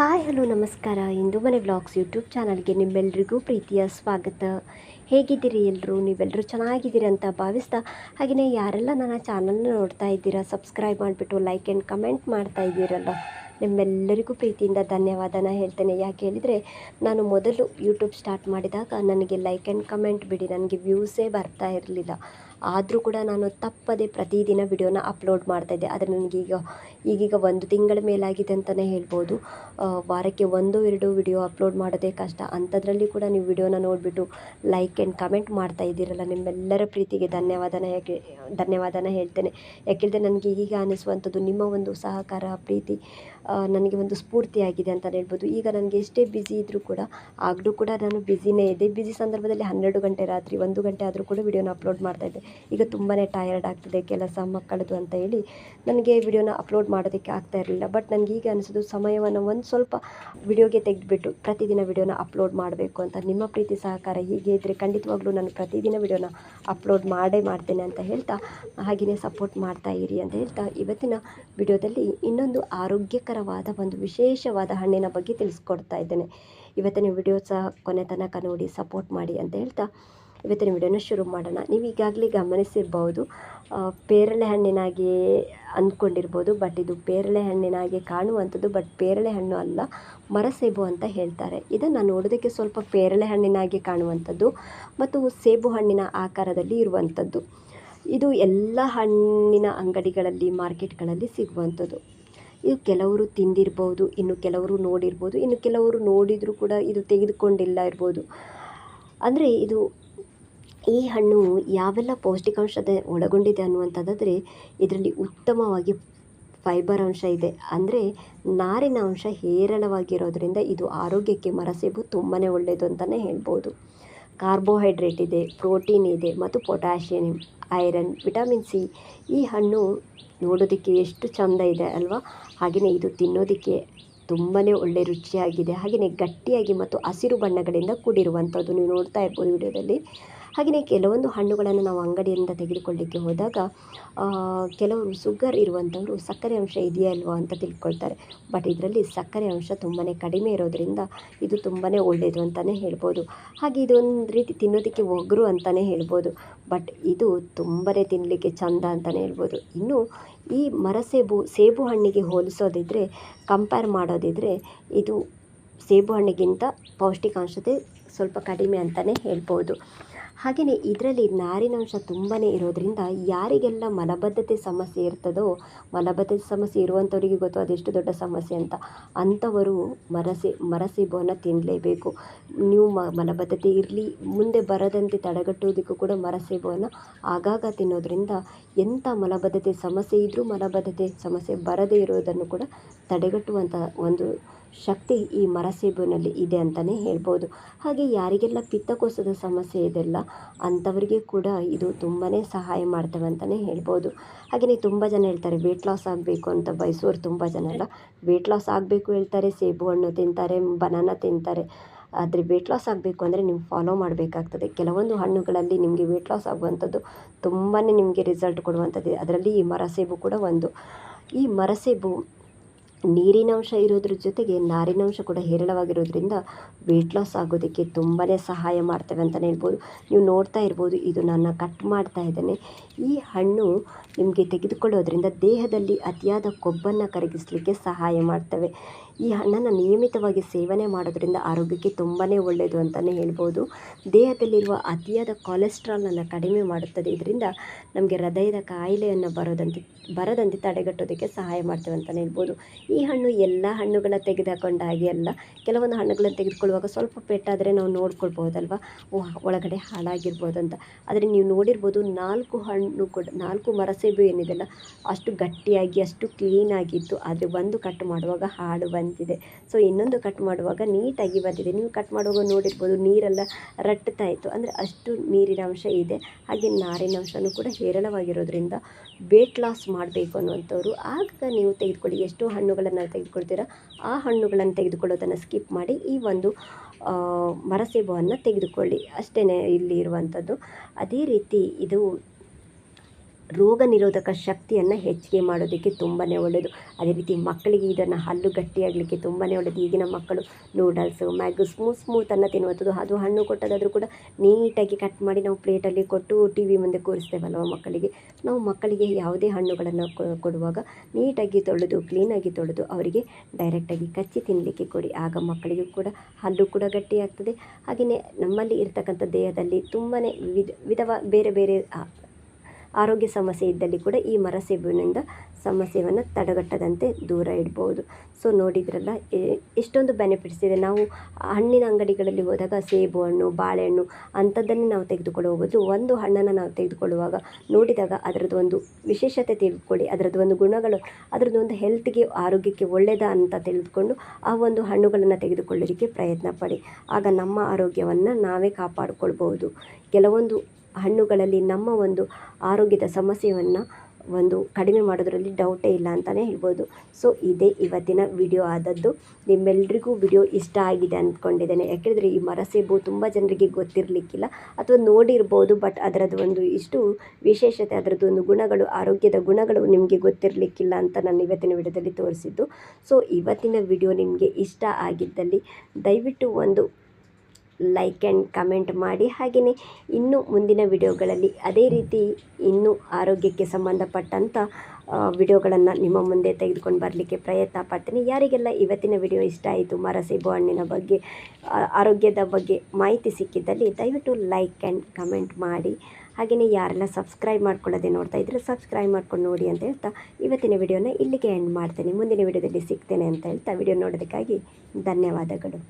Hi, hello, ನಮಸ್ಕಾರ. ಇಂದು ಮನೆ vlogs YouTube ಚಾನಲ್ಗೆ ನಿಮ್ಮೆಲ್ಲರಿಗೂ ಪ್ರೀತಿಯ ಸ್ವಾಗತ. ಹೇಗಿದ್ದೀರಿ ಎಲ್ಲರೂ ನೀವೆಲ್ಲರೂ ಚೆನ್ನಾಗಿದ್ದೀರಿ ಅಂತ ಭಾವಿಸ್ತಾ, ಹಾಗೆಯೇ ಯಾರೆಲ್ಲ ನನ್ನ ಚಾನಲ್ನ ನೋಡ್ತಾ ಇದ್ದೀರಾ, ಸಬ್ಸ್ಕ್ರೈಬ್ ಮಾಡಿಬಿಟ್ಟು ಲೈಕ್ ಆ್ಯಂಡ್ ಕಮೆಂಟ್ ಮಾಡ್ತಾ ಇದ್ದೀರಲ್ಲ? ನಿಮ್ಮೆಲ್ಲರಿಗೂ ಪ್ರೀತಿಯಿಂದ ಧನ್ಯವಾದನ ಹೇಳ್ತೇನೆ. ಯಾಕೆ ಹೇಳಿದರೆ, ನಾನು ಮೊದಲು ಯೂಟ್ಯೂಬ್ ಸ್ಟಾರ್ಟ್ ಮಾಡಿದಾಗ ನನಗೆ ಲೈಕ್ ಆ್ಯಂಡ್ ಕಮೆಂಟ್ ಬಿಡಿ, ನನಗೆ ವ್ಯೂಸೇ ಬರ್ತಾ ಇರಲಿಲ್ಲ. ಆದರೂ ಕೂಡ ನಾನು ತಪ್ಪದೆ ಪ್ರತಿದಿನ ವಿಡಿಯೋನ ಅಪ್ಲೋಡ್ ಮಾಡ್ತಾಯಿದ್ದೆ ಆದರೆ ನನಗೀಗ ಈಗೀಗ ಒಂದು ತಿಂಗಳ ಮೇಲಾಗಿದೆ ಅಂತಲೇ ಹೇಳ್ಬೋದು. ವಾರಕ್ಕೆ ಒಂದು, ಎರಡು ವಿಡಿಯೋ ಅಪ್ಲೋಡ್ ಮಾಡೋದೇ ಕಷ್ಟ. ಅಂಥದ್ರಲ್ಲಿ ಕೂಡ ನೀವು ವಿಡಿಯೋನ ನೋಡಿಬಿಟ್ಟು ಲೈಕ್ ಆ್ಯಂಡ್ ಕಮೆಂಟ್ ಮಾಡ್ತಾ ಇದ್ದೀರಲ್ಲ. ನಿಮ್ಮೆಲ್ಲರ ಪ್ರೀತಿಗೆ ಧನ್ಯವಾದನ ಯಾಕೆ ಧನ್ಯವಾದನ ಹೇಳ್ತೇನೆ. ಯಾಕೆಂದರೆ ನನಗೆ ಈಗ ಅನ್ನಿಸುವಂಥದ್ದು ನಿಮ್ಮ ಒಂದು ಸಹಕಾರ, ಪ್ರೀತಿ ನನಗೆ ಒಂದು ಸ್ಫೂರ್ತಿಯಾಗಿದೆ ಅಂತ ಹೇಳ್ಬೋದು. ಈಗ ನನಗೆ ಎಷ್ಟೇ ಬ್ಯುಸಿ ಇದ್ದರೂ ಕೂಡ, ಆಗಲೂ ಕೂಡ ನಾನು ಬ್ಯುಸಿನೇ ಇದೆ ಬ್ಯುಸಿ ಸಂದರ್ಭದಲ್ಲಿ ಹನ್ನೆರಡು ಗಂಟೆ, ರಾತ್ರಿ ಒಂದು ಗಂಟೆ ಆದರೂ ಕೂಡ ವಿಡಿಯೋನ ಅಪ್ಲೋಡ್ ಮಾಡ್ತಾಯಿದ್ದೆ ಈಗ ತುಂಬಾ ಟಯರ್ಡ್ ಆಗ್ತಿದೆ, ಕೆಲಸ ಮಕ್ಕಳದು ಅಂತ ಹೇಳಿ. ನನಗೆ ವಿಡಿಯೋನ ಅಪ್ಲೋಡ್ ಮಾಡೋದಕ್ಕೆ ಆಗ್ತಾ ಇರಲಿಲ್ಲ. ಬಟ್ ನನಗೆ ಈಗ ಅನಿಸೋದು, ಸಮಯವನ್ನು ಒಂದು ಸ್ವಲ್ಪ ವಿಡಿಯೋಗೆ ತೆಗೆದುಬಿಟ್ಟು ಪ್ರತಿದಿನ ವಿಡಿಯೋನ ಅಪ್ಲೋಡ್ ಮಾಡಬೇಕು ಅಂತ. ನಿಮ್ಮ ಪ್ರೀತಿ, ಸಹಕಾರ ಹೀಗೆ ಇದ್ದರೆ ಖಂಡಿತವಾಗ್ಲೂ ನಾನು ಪ್ರತಿದಿನ ವಿಡಿಯೋನ ಅಪ್ಲೋಡ್ ಮಾಡೇ ಮಾಡ್ತೇನೆ ಅಂತ ಹೇಳ್ತಾ ಹಾಗೆಯೇ ಸಪೋರ್ಟ್ ಮಾಡ್ತಾ ಇರಿ ಅಂತ ಹೇಳ್ತಾ, ಇವತ್ತಿನ ವಿಡಿಯೋದಲ್ಲಿ ಇನ್ನೊಂದು ಆರೋಗ್ಯಕರವಾದ ಒಂದು ವಿಶೇಷವಾದ ಹಣ್ಣಿನ ಬಗ್ಗೆ ತಿಳಿಸ್ಕೊಡ್ತಾ ಇದ್ದೇನೆ. ಇವತ್ತಿನ ವಿಡಿಯೋ ಸಹ ಕೊನೆ ತನಕ ನೋಡಿ ಸಪೋರ್ಟ್ ಮಾಡಿ ಅಂತ ಹೇಳ್ತಾ ಇವತ್ತಿನ ವಿಡಿಯೋನ ಶುರು ಮಾಡೋಣ. ನೀವು ಈಗಾಗಲೇ ಗಮನಿಸಿರ್ಬೋದು ಪೇರಳೆ ಹಣ್ಣಿನಾಗಿ ಅಂದ್ಕೊಂಡಿರ್ಬೋದು ಬಟ್ ಇದು ಪೇರಳೆ ಹಣ್ಣಿನಾಗೆ ಕಾಣುವಂಥದ್ದು ಬಟ್ ಪೇರಳೆ ಹಣ್ಣು ಅಲ್ಲ, ಮರಸೇಬು ಅಂತ ಹೇಳ್ತಾರೆ. ಇದನ್ನು ನೋಡೋದಕ್ಕೆ ಸ್ವಲ್ಪ ಪೇರಳೆ ಹಣ್ಣಿನಾಗೆ ಕಾಣುವಂಥದ್ದು ಮತ್ತು ಸೇಬು ಹಣ್ಣಿನ ಆಕಾರದಲ್ಲಿ ಇರುವಂಥದ್ದು. ಇದು ಎಲ್ಲ ಹಣ್ಣಿನ ಅಂಗಡಿಗಳಲ್ಲಿ, ಮಾರ್ಕೆಟ್ಗಳಲ್ಲಿ ಸಿಗುವಂಥದ್ದು. ಇದು ಕೆಲವರು ತಿಂದಿರ್ಬೋದು, ಇನ್ನು ಕೆಲವರು ನೋಡಿರ್ಬೋದು, ಇನ್ನು ಕೆಲವರು ನೋಡಿದರೂ ಕೂಡ ಇದು ತೆಗೆದುಕೊಂಡಿಲ್ಲ ಇರ್ಬೋದು. ಅಂದರೆ ಇದು ಈ ಹಣ್ಣು ಯಾವೆಲ್ಲ ಪೌಷ್ಟಿಕಾಂಶದ ಒಳಗೊಂಡಿದೆ ಅನ್ನುವಂಥದ್ದಾದರೆ ಇದರಲ್ಲಿ ಉತ್ತಮವಾಗಿ ಫೈಬರ್ ಅಂಶ ಇದೆ. ಅಂದರೆ ನಾರಿನ ಅಂಶ ಹೇರಳವಾಗಿರೋದ್ರಿಂದ ಇದು ಆರೋಗ್ಯಕ್ಕೆ ಮರಸೇಬು ತುಂಬಾ ಒಳ್ಳೆಯದು ಅಂತಲೇ ಹೇಳ್ಬೋದು. ಕಾರ್ಬೋಹೈಡ್ರೇಟ್ ಇದೆ, ಪ್ರೋಟೀನ್ ಇದೆ ಮತ್ತು ಪೊಟ್ಯಾಷಿಯಂ, ಐರನ್, ವಿಟಮಿನ್ ಸಿ. ಈ ಹಣ್ಣು ನೋಡೋದಕ್ಕೆ ಎಷ್ಟು ಚಂದ ಇದೆ ಅಲ್ವಾ? ಹಾಗೆಯೇ ಇದು ತಿನ್ನೋದಕ್ಕೆ ತುಂಬಾ ಒಳ್ಳೆ ರುಚಿಯಾಗಿದೆ. ಹಾಗೆಯೇ ಗಟ್ಟಿಯಾಗಿ ಮತ್ತು ಹಸಿರು ಬಣ್ಣಗಳಿಂದ ಕೂಡಿರುವಂಥದ್ದು ನೀವು ನೋಡ್ತಾ ಇರ್ಬೋದು ವಿಡಿಯೋದಲ್ಲಿ. ಹಾಗೆಯೇ ಕೆಲವೊಂದು ಹಣ್ಣುಗಳನ್ನು ನಾವು ಅಂಗಡಿಯಿಂದ ತೆಗೆದುಕೊಳ್ಳಿಕ್ಕೆ ಹೋದಾಗ ಕೆಲವರು ಸುಗರ್ ಇರುವಂಥವರು ಸಕ್ಕರೆ ಅಂಶ ಇದೆಯಾ ಅಲ್ವಾ ಅಂತ ತಿಳ್ಕೊಳ್ತಾರೆ. ಬಟ್ ಇದರಲ್ಲಿ ಸಕ್ಕರೆ ಅಂಶ ತುಂಬಾ ಕಡಿಮೆ ಇರೋದ್ರಿಂದ ಇದು ತುಂಬಾ ಒಳ್ಳೆಯದು ಅಂತಲೇ ಹೇಳ್ಬೋದು. ಹಾಗೆ ಇದೊಂದು ರೀತಿ ತಿನ್ನೋದಕ್ಕೆ ಒಗರು ಅಂತಲೇ ಹೇಳ್ಬೋದು. ಬಟ್ ಇದು ತುಂಬಾ ತಿನ್ನಲಿಕ್ಕೆ ಚಂದ ಅಂತಲೇ ಹೇಳ್ಬೋದು. ಇನ್ನು ಈ ಮರಸೇಬು ಸೇಬು ಹಣ್ಣಿಗೆ ಹೋಲಿಸೋದಿದ್ರೆ ಕಂಪೇರ್ ಮಾಡೋದಿದ್ರೆ ಇದು ಸೇಬು ಹಣ್ಣಿಗಿಂತ ಪೌಷ್ಟಿಕಾಂಶತೆ ಸ್ವಲ್ಪ ಕಡಿಮೆ ಅಂತಲೇ ಹೇಳ್ಬೋದು. ಹಾಗೆಯೇ ಇದರಲ್ಲಿ ನಾರಿನಾಂಶ ತುಂಬಾ ಇರೋದ್ರಿಂದ ಯಾರಿಗೆಲ್ಲ ಮಲಬದ್ಧತೆ ಸಮಸ್ಯೆ ಇರ್ತದೋ, ಮಲಬದ್ಧತೆ ಸಮಸ್ಯೆ ಇರುವಂಥವರಿಗೆ ಗೊತ್ತು ಅದೆಷ್ಟು ದೊಡ್ಡ ಸಮಸ್ಯೆ ಅಂತ ಅಂಥವರು ಮರಸಿ ಮರಸೇಬುವನ್ನು ತಿನ್ನಲೇಬೇಕು ನೀವು ಮ, ಮಲಬದ್ಧತೆ ಇರಲಿ, ಮುಂದೆ ಬರದಂತೆ ತಡೆಗಟ್ಟುವುದಕ್ಕೂ ಕೂಡ ಮರಸೇಬುವನ್ನು ಆಗಾಗ ತಿನ್ನೋದ್ರಿಂದ ಎಂಥ ಮಲಬದ್ಧತೆ ಸಮಸ್ಯೆ ಇದ್ದರೂ ಮಲಬದ್ಧತೆ ಸಮಸ್ಯೆ ಬರದೇ ಇರೋದನ್ನು ಕೂಡ ತಡೆಗಟ್ಟುವಂಥ ಒಂದು ಶಕ್ತಿ ಈ ಮರಸೇಬಿನಲ್ಲಿ ಇದೆ ಅಂತಲೇ ಹೇಳ್ಬೋದು. ಹಾಗೆ ಯಾರಿಗೆಲ್ಲ ಪಿತ್ತಕೋಶದ ಸಮಸ್ಯೆ ಇದೆಲ್ಲ ಅಂಥವರಿಗೆ ಕೂಡ ಇದು ತುಂಬಾ ಸಹಾಯ ಮಾಡ್ತವೆ ಅಂತಲೇ ಹೇಳ್ಬೋದು. ಹಾಗೆಯೇ ತುಂಬ ಜನ ಹೇಳ್ತಾರೆ ವೆಯ್ಟ್ ಲಾಸ್ ಆಗಬೇಕು ಅಂತ ಬಯಸೋರು ತುಂಬ ಜನ ಅಲ್ಲ. ವೆಯ್ಟ್ ಲಾಸ್ ಆಗಬೇಕು ಹೇಳ್ತಾರೆ ಸೇಬು ಹಣ್ಣು ತಿಂತಾರೆ, ಬನಾನ ತಿಂತಾರೆ. ಆದರೆ ವೆಯ್ಟ್ ಲಾಸ್ ಆಗಬೇಕು ಅಂದರೆ ನೀವು ಫಾಲೋ ಮಾಡಬೇಕಾಗ್ತದೆ. ಕೆಲವೊಂದು ಹಣ್ಣುಗಳಲ್ಲಿ ನಿಮಗೆ ವೆಯ್ಟ್ ಲಾಸ್ ಆಗುವಂಥದ್ದು ತುಂಬಾ ನಿಮಗೆ ರಿಸಲ್ಟ್ ಕೊಡುವಂಥದ್ದು. ಅದರಲ್ಲಿ ಈ ಮರಸೇಬು ಕೂಡ ಒಂದು. ಈ ಮರಸೇಬು ನೀರಿನಾಂಶ ಇರೋದ್ರ ಜೊತೆಗೆ ನಾರಿನಂಶ ಕೂಡ ಹೇರಳವಾಗಿರೋದ್ರಿಂದ ವೆಯ್ಟ್ ಲಾಸ್ ಆಗೋದಕ್ಕೆ ತುಂಬಾ ಸಹಾಯ ಮಾಡ್ತವೆ ಅಂತಲೇ ಹೇಳ್ಬೋದು. ನೀವು ನೋಡ್ತಾ ಇರ್ಬೋದು, ಇದು ನಾನು ಕಟ್ ಮಾಡ್ತಾ ಇದ್ದೇನೆ. ಈ ಹಣ್ಣು ನಿಮಗೆ ತೆಗೆದುಕೊಳ್ಳೋದ್ರಿಂದ ದೇಹದಲ್ಲಿ ಅತಿಯಾದ ಕೊಬ್ಬನ್ನು ಕರಗಿಸಲಿಕ್ಕೆ ಸಹಾಯ ಮಾಡ್ತವೆ. ಈ ಹಣ್ಣನ್ನು ನಿಯಮಿತವಾಗಿ ಸೇವನೆ ಮಾಡೋದ್ರಿಂದ ಆರೋಗ್ಯಕ್ಕೆ ತುಂಬಾ ಒಳ್ಳೆಯದು ಅಂತಲೇ ಹೇಳ್ಬೋದು. ದೇಹದಲ್ಲಿರುವ ಅತಿಯಾದ ಕೊಲೆಸ್ಟ್ರಾಲನ್ನು ಕಡಿಮೆ ಮಾಡುತ್ತದೆ. ಇದರಿಂದ ನಮಗೆ ಹೃದಯದ ಕಾಯಿಲೆಯನ್ನು ಬರೋದಂತೆ, ಬರದಂತೆ ತಡೆಗಟ್ಟೋದಕ್ಕೆ ಸಹಾಯ ಮಾಡ್ತೇವೆ ಅಂತಲೇ ಹೇಳ್ಬೋದು. ಈ ಹಣ್ಣು ಎಲ್ಲ ಹಣ್ಣುಗಳನ್ನ ತೆಗೆದುಕೊಂಡ ಹಾಗೆ ಅಲ್ಲ, ಕೆಲವೊಂದು ಹಣ್ಣುಗಳನ್ನು ತೆಗೆದುಕೊಳ್ಳುವಾಗ ಸ್ವಲ್ಪ ಪೆಟ್ಟಾದರೆ ನಾವು ನೋಡ್ಕೊಳ್ಬೋದಲ್ವ ಒಳಗಡೆ ಹಾಳಾಗಿರ್ಬೋದು ಅಂತ. ಆದರೆ ನೀವು ನೋಡಿರ್ಬೋದು ನಾಲ್ಕು ಹಣ್ಣು ಕೂಡ, ನಾಲ್ಕು ಮರಸೇಬು ಏನಿದೆಲ್ಲ ಅಷ್ಟು ಗಟ್ಟಿಯಾಗಿ, ಅಷ್ಟು ಕ್ಲೀನಾಗಿತ್ತು ಆದರೆ ಒಂದು ಕಟ್ ಮಾಡುವಾಗ ಹಾಳು ಬಂದಿದೆ ಸೊ ಇನ್ನೊಂದು ಕಟ್ ಮಾಡುವಾಗ ನೀಟಾಗಿ ಬಂದಿದೆ. ನೀವು ಕಟ್ ಮಾಡುವಾಗ ನೋಡಿರ್ಬೋದು ನೀರೆಲ್ಲ ರಟ್ಟುತ್ತಾ ಇತ್ತು. ಅಂದರೆ ಅಷ್ಟು ನೀರಿನ ಅಂಶ ಇದೆ. ಹಾಗೆ ನಾರಿನ ಅಂಶನೂ ಕೂಡ ಹೇರಳವಾಗಿರೋದ್ರಿಂದ ವೇಟ್ ಲಾಸ್ ಮಾಡಬೇಕು ಅನ್ನುವಂಥವ್ರು. ಆಗ ನೀವು ತೆಗೆದುಕೊಳ್ಳಿ. ಎಷ್ಟು ಹಣ್ಣುಗಳನ್ನು ತೆಗೆದುಕೊಳ್ತೀರಾ? ಆ ಹಣ್ಣುಗಳನ್ನು ತೆಗೆದುಕೊಳ್ಳೋದನ್ನು ಸ್ಕಿಪ್ ಮಾಡಿ ಈ ಒಂದು ಮರಸೇಬುವನ್ನು ತೆಗೆದುಕೊಳ್ಳಿ. ಅಷ್ಟೇ ಇಲ್ಲಿ ಇರುವಂಥದ್ದು. ಅದೇ ರೀತಿ ಇದು ರೋಗ ನಿರೋಧಕ ಶಕ್ತಿಯನ್ನು ಹೆಚ್ಚಿಗೆ ಮಾಡೋದಕ್ಕೆ ತುಂಬಾ ಒಳ್ಳೆಯದು ಅದೇ ರೀತಿ ಮಕ್ಕಳಿಗೆ ಇದನ್ನು ಹಲ್ಲು ಗಟ್ಟಿಯಾಗಲಿಕ್ಕೆ ತುಂಬಾ ಒಳ್ಳೆಯದು ಈಗಿನ ಮಕ್ಕಳು ನೂಡಲ್ಸು ಮ್ಯಾಗು ಸ್ಮೂತ್ ಸ್ಮೂತನ್ನು ತಿನ್ನುವಂಥದ್ದು. ಅದು ಹಣ್ಣು ಕೊಟ್ಟದಾದರೂ ಕೂಡ ನೀಟಾಗಿ ಕಟ್ ಮಾಡಿ ನಾವು ಪ್ಲೇಟಲ್ಲಿ ಕೊಟ್ಟು ಟಿ ವಿ ಮುಂದೆ ಕೂರಿಸ್ತೇವಲ್ವ ಮಕ್ಕಳಿಗೆ? ನಾವು ಮಕ್ಕಳಿಗೆ ಯಾವುದೇ ಹಣ್ಣುಗಳನ್ನು ಕೊಡುವಾಗ ನೀಟಾಗಿ ತೊಳೆದು ಕ್ಲೀನಾಗಿ ತೊಳೆದು ಅವರಿಗೆ ಡೈರೆಕ್ಟಾಗಿ ಕಚ್ಚಿ ತಿನ್ನಲಿಕ್ಕೆ ಕೊಡಿ. ಆಗ ಮಕ್ಕಳಿಗೂ ಕೂಡ ಹಲ್ಲು ಕೂಡ ಗಟ್ಟಿಯಾಗ್ತದೆ. ಹಾಗೆಯೇ ನಮ್ಮಲ್ಲಿ ಇರ್ತಕ್ಕಂಥ ದೇಹದಲ್ಲಿ ತುಂಬಾ ವಿಧ ವಿಧವ ಬೇರೆ ಬೇರೆ ಆರೋಗ್ಯ ಸಮಸ್ಯೆ ಇದ್ದಲ್ಲಿ ಕೂಡ ಈ ಮರಸೇಬಿನಿಂದ ಸಮಸ್ಯೆಯನ್ನು ತಡೆಗಟ್ಟದಂತೆ ದೂರ ಇಡ್ಬೋದು. ಸೊ ನೋಡಿದ್ರಲ್ಲ ಎಷ್ಟೊಂದು ಬೆನಿಫಿಟ್ಸ್ ಇದೆ. ನಾವು ಹಣ್ಣಿನ ಅಂಗಡಿಗಳಲ್ಲಿ ಹೋದಾಗ ಸೇಬು ಹಣ್ಣು ಬಾಳೆಹಣ್ಣು ಅಂಥದ್ದನ್ನೇ ನಾವು ತೆಗೆದುಕೊಳ್ಳುವ ಬದಲು ಒಂದು ಹಣ್ಣನ್ನು ನಾವು ತೆಗೆದುಕೊಳ್ಳುವಾಗ ನೋಡಿದಾಗ ಅದರದ್ದು ಒಂದು ವಿಶೇಷತೆ ತಿಳ್ಕೊಳ್ಳಿ. ಅದರದ್ದು ಒಂದು ಗುಣಗಳು, ಅದರದ್ದು ಒಂದು ಹೆಲ್ತ್ಗೆ ಆರೋಗ್ಯಕ್ಕೆ ಒಳ್ಳೆಯದ ಅಂತ ತಿಳಿದುಕೊಂಡು ಆ ಒಂದು ಹಣ್ಣುಗಳನ್ನು ತೆಗೆದುಕೊಳ್ಳೋದಕ್ಕೆ ಪ್ರಯತ್ನ ಪಡಿ. ಆಗ ನಮ್ಮ ಆರೋಗ್ಯವನ್ನು ನಾವೇ ಕಾಪಾಡಿಕೊಳ್ಬಹುದು. ಕೆಲವೊಂದು ಹಣ್ಣುಗಳಲ್ಲಿ ನಮ್ಮ ಒಂದು ಆರೋಗ್ಯದ ಸಮಸ್ಯೆಯನ್ನು ಒಂದು ಕಡಿಮೆ ಮಾಡೋದರಲ್ಲಿ ಡೌಟೇ ಇಲ್ಲ ಅಂತಲೇ ಹೇಳ್ಬೋದು. ಸೊ ಇದೇ ಇವತ್ತಿನ ವಿಡಿಯೋ ಆದದ್ದು. ನಿಮ್ಮೆಲ್ರಿಗೂ ವಿಡಿಯೋ ಇಷ್ಟ ಆಗಿದೆ ಅಂದ್ಕೊಂಡಿದ್ದೇನೆ ಯಾಕೆಂದರೆ ಈ ಮರಸೇಬು ತುಂಬ ಜನರಿಗೆ ಗೊತ್ತಿರಲಿಕ್ಕಿಲ್ಲ. ಅಥವಾ ನೋಡಿರ್ಬೋದು ಬಟ್ ಅದರದ್ದು ಒಂದು ಇಷ್ಟು ವಿಶೇಷತೆ, ಅದರದ್ದು ಒಂದು ಗುಣಗಳು, ಆರೋಗ್ಯದ ಗುಣಗಳು ನಿಮಗೆ ಗೊತ್ತಿರಲಿಕ್ಕಿಲ್ಲ ಅಂತ ನಾನು ಇವತ್ತಿನ ವಿಡಿಯೋದಲ್ಲಿ ತೋರಿಸಿದ್ದು. ಸೊ ಇವತ್ತಿನ ವಿಡಿಯೋ ನಿಮಗೆ ಇಷ್ಟ ಆಗಿದ್ದಲ್ಲಿ ದಯವಿಟ್ಟು ಒಂದು ಲೈಕ್ ಆ್ಯಂಡ್ ಕಮೆಂಟ್ ಮಾಡಿ. ಹಾಗೆಯೇ ಇನ್ನು ಮುಂದಿನ ವಿಡಿಯೋಗಳಲ್ಲಿ ಅದೇ ರೀತಿ ಇನ್ನೂ ಆರೋಗ್ಯಕ್ಕೆ ಸಂಬಂಧಪಟ್ಟಂಥ ವಿಡಿಯೋಗಳನ್ನು ನಿಮ್ಮ ಮುಂದೆ ತೆಗೆದುಕೊಂಡು ಬರಲಿಕ್ಕೆ ಪ್ರಯತ್ನ ಪಡ್ತೀನಿ. ಯಾರಿಗೆಲ್ಲ ಇವತ್ತಿನ ವಿಡಿಯೋ ಇಷ್ಟ ಆಯಿತು, ಮರಸೇಬು ಹಣ್ಣಿನ ಬಗ್ಗೆ ಆರೋಗ್ಯದ ಬಗ್ಗೆ ಮಾಹಿತಿ ಸಿಕ್ಕಿದ್ದಲ್ಲಿ ದಯವಿಟ್ಟು ಲೈಕ್ ಆ್ಯಂಡ್ ಕಮೆಂಟ್ ಮಾಡಿ. ಹಾಗೆಯೇ ಯಾರೆಲ್ಲ ಸಬ್ಸ್ಕ್ರೈಬ್ ಮಾಡ್ಕೊಳ್ಳೋದೆ ನೋಡ್ತಾ ಇದ್ದರೆ ಸಬ್ಸ್ಕ್ರೈಬ್ ಮಾಡ್ಕೊಂಡು ನೋಡಿ ಅಂತ ಹೇಳ್ತಾ ಇವತ್ತಿನ ವಿಡಿಯೋನ ಇಲ್ಲಿಗೆ ಎಂಡ್ ಮಾಡ್ತೇನೆ. ಮುಂದಿನ ವಿಡಿಯೋದಲ್ಲಿ ಸಿಗ್ತೇನೆ ಅಂತ ಹೇಳ್ತಾ ವಿಡಿಯೋ ನೋಡೋದಕ್ಕಾಗಿ ಧನ್ಯವಾದಗಳು.